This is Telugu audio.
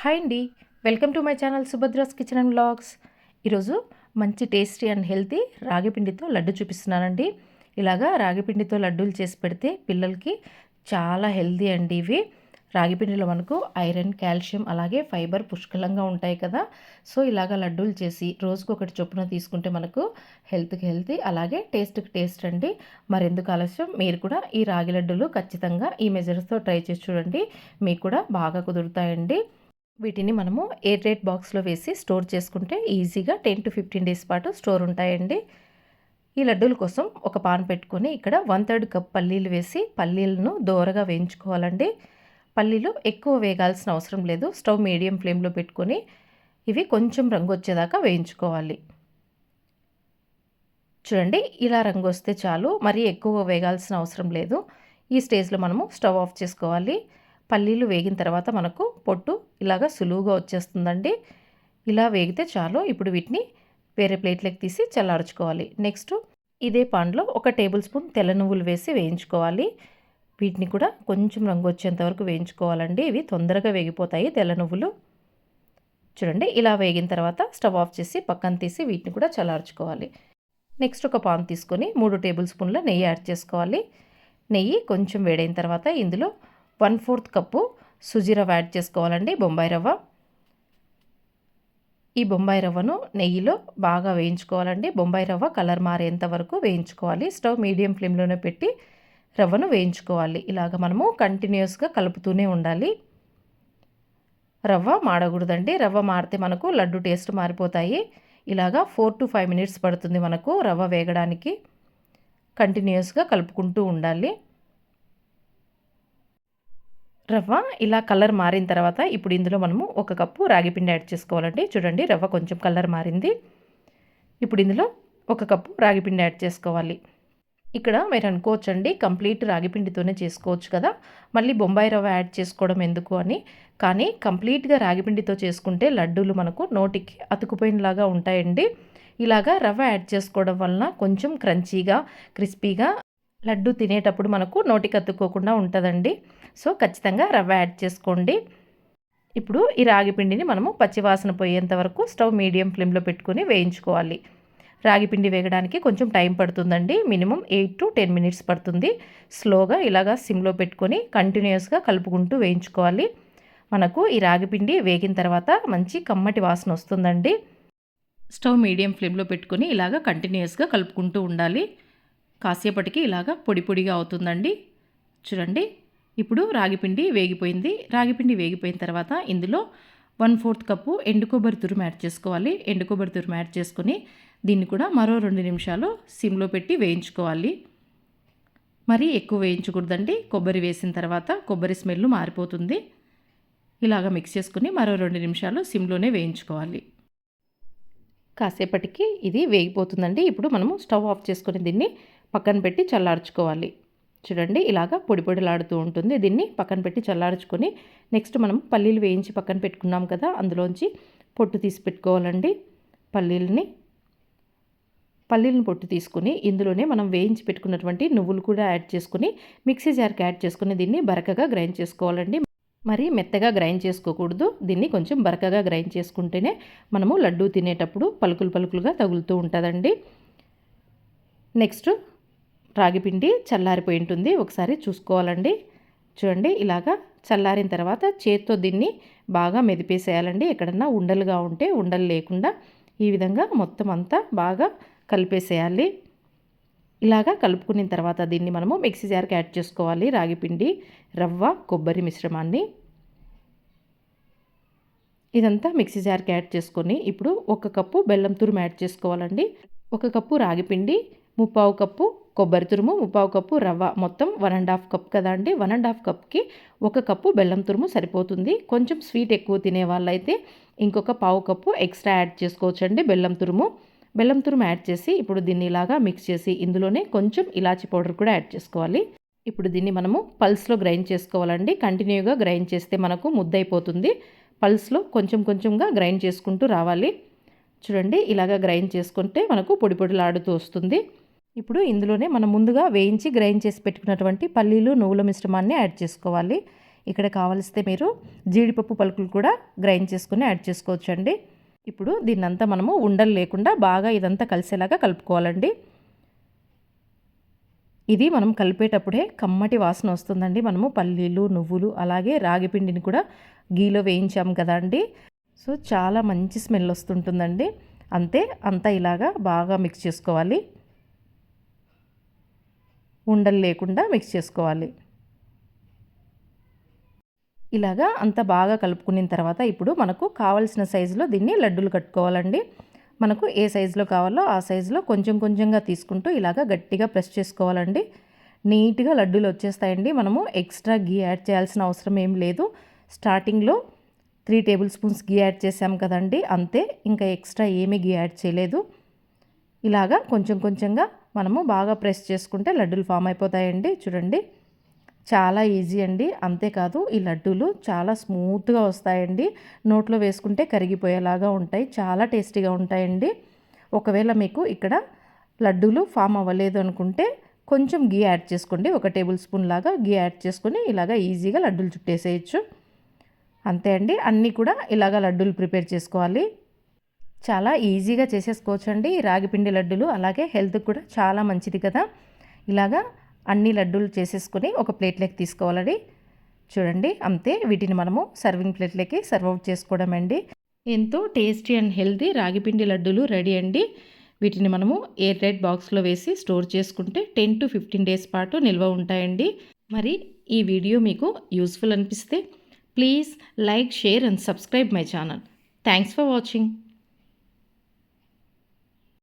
హాయ్ అండి. Welcome to my channel Subhadra's kitchen and blogs ఈరోజు మంచి టేస్టీ అండ్ హెల్తీ రాగి పిండితో లడ్డు చూపిస్తున్నానండి. ఇలాగా రాగిపిండితో లడ్డూలు చేసి పెడితే పిల్లలకి చాలా హెల్తీ అండి ఇవి. రాగిపిండిలో మనకు ఐరన్ కాల్షియం అలాగే ఫైబర్ పుష్కలంగా ఉంటాయి కదా. సో ఇలాగ లడ్డూలు చేసి రోజుకు ఒకటి చొప్పున తీసుకుంటే మనకు హెల్త్కి హెల్తీ అలాగే టేస్ట్కి టేస్ట్ అండి. మరెందుకు ఆలస్యం? మీరు కూడా ఈ రాగి లడ్డూలు ఖచ్చితంగా ఈ మెజర్స్తో ట్రై చేసి చూడండి. మీకు కూడా బాగా కుదురుతాయండి. వీటిని మనము ఎయిర్ టైట్ బాక్స్లో వేసి స్టోర్ చేసుకుంటే ఈజీగా టెన్ టు ఫిఫ్టీన్ డేస్ పాటు స్టోర్ ఉంటాయండి. ఈ లడ్డూల కోసం ఒక పాన్ పెట్టుకొని ఇక్కడ వన్ థర్డ్ కప్ పల్లీలు వేసి పల్లీలను దోరగా వేయించుకోవాలండి. పల్లీలు ఎక్కువ వేగాల్సిన అవసరం లేదు. స్టవ్ మీడియం ఫ్లేమ్లో పెట్టుకొని ఇవి కొంచెం రంగు వచ్చేదాకా వేయించుకోవాలి. చూడండి ఇలా రంగు వస్తే చాలు. మరీ ఎక్కువ వేగాల్సిన అవసరం లేదు. ఈ స్టేజ్లో మనము స్టవ్ ఆఫ్ చేసుకోవాలి. పల్లీలు వేగిన తర్వాత మనకు పొట్టు ఇలాగ సులువుగా వచ్చేస్తుందండి. ఇలా వేగితే చాలు. ఇప్పుడు వీటిని వేరే ప్లేట్లోకి తీసి చల్లార్చుకోవాలి. నెక్స్ట్ ఇదే పాన్లో ఒక టేబుల్ స్పూన్ తెల్ల నువ్వులు వేసి వేయించుకోవాలి. వీటిని కూడా కొంచెం రంగు వచ్చేంత వరకు వేయించుకోవాలండి. ఇవి తొందరగా వేగిపోతాయి తెల్ల నువ్వులు. చూడండి ఇలా వేగిన తర్వాత స్టవ్ ఆఫ్ చేసి పక్కన తీసి వీటిని కూడా చల్లార్చుకోవాలి. నెక్స్ట్ ఒక పాన్ తీసుకొని మూడు టేబుల్ స్పూన్ల నెయ్యి యాడ్ చేసుకోవాలి. నెయ్యి కొంచెం వేడైన తర్వాత ఇందులో వన్ ఫోర్త్ కప్పు సుజీ రవ్వ యాడ్ చేసుకోవాలండి. బొంబాయి రవ్వ. ఈ బొంబాయి రవ్వను నెయ్యిలో బాగా వేయించుకోవాలండి. బొంబాయి రవ్వ కలర్ మారేంత వరకు వేయించుకోవాలి. స్టవ్ మీడియం ఫ్లేమ్లోనే పెట్టి రవ్వను వేయించుకోవాలి. ఇలాగ మనము కంటిన్యూస్గా కలుపుతూనే ఉండాలి. రవ్వ మాడకూడదండి. రవ్వ మారితే మనకు లడ్డు టేస్ట్ మారిపోతాయి. ఇలాగా ఫోర్ టు ఫైవ్ మినిట్స్ పడుతుంది మనకు రవ్వ వేగడానికి. కంటిన్యూస్గా కలుపుకుంటూ ఉండాలి. రవ్వ ఇలా కలర్ మారిన తర్వాత ఇప్పుడు ఇందులో మనము ఒక కప్పు రాగి పిండి యాడ్ చేసుకోవాలండి. చూడండి రవ్వ కొంచెం కలర్ మారింది. ఇప్పుడు ఇందులో ఒక కప్పు రాగి పిండి యాడ్ చేసుకోవాలి. ఇక్కడ మీరు అనుకోవచ్చండి కంప్లీట్ రాగి పిండితోనే చేసుకోవచ్చు కదా. మళ్ళీ బొంబాయి రవ్వ యాడ్ చేసుకోవడం ఎందుకు అని. కానీ కంప్లీట్గా రాగి పిండితో చేసుకుంటే లడ్డూలు మనకు నోటికి అతుకుపోయినలాగా ఉంటాయండి. ఇలాగా రవ్వ యాడ్ చేసుకోవడం వలన కొంచెం క్రంచీగా క్రిస్పీగా లడ్డు తినేటప్పుడు మనకు నోటికి అతుక్కోకుండా ఉంటుందండి. సో ఖచ్చితంగా రవ్వ యాడ్ చేసుకోండి. ఇప్పుడు ఈ రాగి పిండిని మనము పచ్చివాసన పోయేంత వరకు స్టవ్ మీడియం ఫ్లేమ్లో పెట్టుకుని వేయించుకోవాలి. రాగి పిండి వేగడానికి కొంచెం టైం పడుతుందండి. Minimum eight to ten minutes పడుతుంది. స్లోగా ఇలాగా సిమ్లో పెట్టుకొని కంటిన్యూస్గా కలుపుకుంటూ వేయించుకోవాలి. మనకు ఈ రాగి పిండి వేగిన తర్వాత మంచి కమ్మటి వాసన వస్తుందండి. స్టవ్ మీడియం ఫ్లేమ్లో పెట్టుకొని ఇలాగ కంటిన్యూస్గా కలుపుకుంటూ ఉండాలి. కాసేపటికి ఇలాగా పొడి పొడిగా అవుతుందండి. చూడండి ఇప్పుడు రాగిపిండి వేగిపోయింది. రాగిపిండి వేగిపోయిన తర్వాత ఇందులో వన్ ఫోర్త్ కప్పు ఎండు కొబ్బరి తురుము యాడ్ చేసుకోవాలి. ఎండు కొబ్బరి తురుము యాడ్ చేసుకొని దీన్ని కూడా మరో రెండు నిమిషాలు సిమ్లో పెట్టి వేయించుకోవాలి. మరీ ఎక్కువ వేయించకూడదండి. కొబ్బరి వేసిన తర్వాత కొబ్బరి స్మెల్ మారిపోతుంది. ఇలాగ మిక్స్ చేసుకుని మరో రెండు నిమిషాలు సిమ్లోనే వేయించుకోవాలి. కాసేపటికి ఇది వేగిపోతుందండి. ఇప్పుడు మనము స్టవ్ ఆఫ్ చేసుకుని దీన్ని పక్కన పెట్టి చల్లార్చుకోవాలి. చూడండి ఇలాగా పొడి పొడిలాడుతూ ఉంటుంది. దీన్ని పక్కన పెట్టి చల్లార్చుకొని నెక్స్ట్ మనం పల్లీలు వేయించి పక్కన పెట్టుకున్నాం కదా అందులోంచి పొట్టు తీసి పెట్టుకోవాలండి. పల్లీలని పల్లీలను పొట్టు తీసుకుని ఇందులోనే మనం వేయించి పెట్టుకున్నటువంటి నువ్వులు కూడా యాడ్ చేసుకుని మిక్సీ జార్కి యాడ్ చేసుకుని దీన్ని బరకగా గ్రైండ్ చేసుకోవాలండి. మరి మెత్తగా గ్రైండ్ చేసుకోకూడదు. దీన్ని కొంచెం బరకగా గ్రైండ్ చేసుకుంటేనే మనము లడ్డూ తినేటప్పుడు పలుకులు పలుకులుగా తగులుతూ ఉంటుందండి. నెక్స్ట్ రాగిపిండి చల్లారిపోయి ఉంటుంది. ఒకసారి చూసుకోవాలండి. చూడండి ఇలాగా చల్లారిన తర్వాత చేత్తో దీన్ని బాగా మెదిపేసేయాలండి. ఎక్కడన్నా ఉండలుగా ఉంటే ఉండలు లేకుండా ఈ విధంగా మొత్తం అంతా బాగా కలిపేసేయాలి. ఇలాగా కలుపుకున్న తర్వాత దీన్ని మనము మిక్సీ జార్కి యాడ్ చేసుకోవాలి. రాగిపిండి రవ్వ కొబ్బరి మిశ్రమాన్ని. ఇదంతా మిక్సీ జార్కి యాడ్ చేసుకొని ఇప్పుడు ఒక కప్పు బెల్లం తురుము యాడ్ చేసుకోవాలండి. ఒక కప్పు రాగిపిండి ముప్పావు కప్పు కొబ్బరి తురుము ముప్పావు కప్పు రవ్వ. మొత్తం వన్ అండ్ హాఫ్ కప్ కదా అండి? వన్ అండ్ హాఫ్ కప్కి ఒక కప్పు బెల్లం తురుము సరిపోతుంది. కొంచెం స్వీట్ ఎక్కువ తినే వాళ్ళైతే ఇంకొక పావు కప్పు ఎక్స్ట్రా యాడ్ చేసుకోవచ్చు అండి బెల్లం తురుము. బెల్లం తురుము యాడ్ చేసి ఇప్పుడు దీన్ని ఇలాగా మిక్స్ చేసి ఇందులోనే కొంచెం ఇలాచి పౌడర్ కూడా యాడ్ చేసుకోవాలి. ఇప్పుడు దీన్ని మనము పల్స్లో గ్రైండ్ చేసుకోవాలండి. కంటిన్యూగా గ్రైండ్ చేస్తే మనకు ముద్దైపోతుంది పల్స్లో కొంచెం కొంచెంగా గ్రైండ్ చేసుకుంటూ రావాలి. చూడండి ఇలాగా గ్రైండ్ చేసుకుంటే మనకు పొడి పొడిలాడుతూ వస్తుంది. ఇప్పుడు ఇందులోనే మనం ముందుగా వేయించి గ్రైండ్ చేసి పెట్టుకున్నటువంటి పల్లీలు నువ్వుల మిశ్రమాన్ని యాడ్ చేసుకోవాలి. ఇక్కడ కావలిస్తే మీరు జీడిపప్పు పలుకులు కూడా గ్రైండ్ చేసుకుని యాడ్ చేసుకోవచ్చు అండి ఇప్పుడు దీన్నంతా మనము ఉండలు లేకుండా బాగా ఇదంతా కలిసేలాగా కలుపుకోవాలండి. ఇది మనం కలిపేటప్పుడే కమ్మటి వాసన వస్తుందండి. మనము పల్లీలు నువ్వులు అలాగే రాగి పిండిని కూడా గీలో వేయించాము కదా అండి. సో చాలా మంచి స్మెల్ వస్తుంటుందండి. అంతే అంతా ఇలాగా బాగా మిక్స్ చేసుకోవాలి. ఉండలు లేకుండా మిక్స్ చేసుకోవాలి. ఇలాగా అంత బాగా కలుపుకున్న తర్వాత ఇప్పుడు మనకు కావలసిన సైజులో దీన్ని లడ్డూలు కట్టుకోవాలండి. మనకు ఏ సైజులో కావాలో ఆ సైజులో కొంచెం కొంచెంగా తీసుకుంటూ ఇలాగా గట్టిగా ప్రెస్ చేసుకోవాలండి. నీట్గా లడ్డూలు వచ్చేస్తాయండి. మనము ఎక్స్ట్రా గీ యాడ్ చేయాల్సిన అవసరం ఏం లేదు. స్టార్టింగ్లో త్రీ టేబుల్ స్పూన్స్ గీ యాడ్ చేసాం కదండి. అంతే ఇంకా ఎక్స్ట్రా ఏమీ గీ యాడ్ చేయలేదు. ఇలాగా కొంచెం కొంచెంగా మనము బాగా ప్రెస్ చేసుకుంటే లడ్డూలు ఫామ్ అయిపోతాయండి. చూడండి. చాలా ఈజీ అండి. అంతేకాదు ఈ లడ్డూలు చాలా స్మూత్గా వస్తాయండి. నోట్లో వేసుకుంటే కరిగిపోయేలాగా ఉంటాయి. చాలా టేస్టీగా ఉంటాయండి. ఒకవేళ మీకు ఇక్కడ లడ్డూలు ఫామ్ అవ్వలేదు అనుకుంటే కొంచెం గీ యాడ్ చేసుకోండి. ఒక టేబుల్ స్పూన్ లాగా గీ యాడ్ చేసుకొని ఇలాగ ఈజీగా లడ్డూలు చుట్టేసేయచ్చు. అంతే అండి. అన్నీ కూడా ఇలాగ లడ్డూలు ప్రిపేర్ చేసుకోవాలి. చాలా ఈజీగా చేసేసుకోవచ్చండి. రాగిపిండి లడ్డూలు అలాగే హెల్త్కి కూడా చాలా మంచిది కదా. ఇలాగా అన్ని లడ్డూలు చేసేసుకొని ఒక ప్లేట్లోకి తీసుకోవాలండి. చూడండి అంతే వీటిని మనము సర్వింగ్ ప్లేట్లోకి సర్వ్ అవుట్ చేసుకోవడం అండి. ఎంతో టేస్టీ అండ్ హెల్తీ రాగిపిండి లడ్డూలు రెడీ అండి. వీటిని మనము ఎయిర్ టైట్ బాక్స్లో వేసి స్టోర్ చేసుకుంటే టెన్ టు ఫిఫ్టీన్ డేస్ పాటు నిల్వ ఉంటాయండి. మరి ఈ వీడియో మీకు యూస్ఫుల్ అనిపిస్తే please like share and subscribe my channel. Thanks for watching.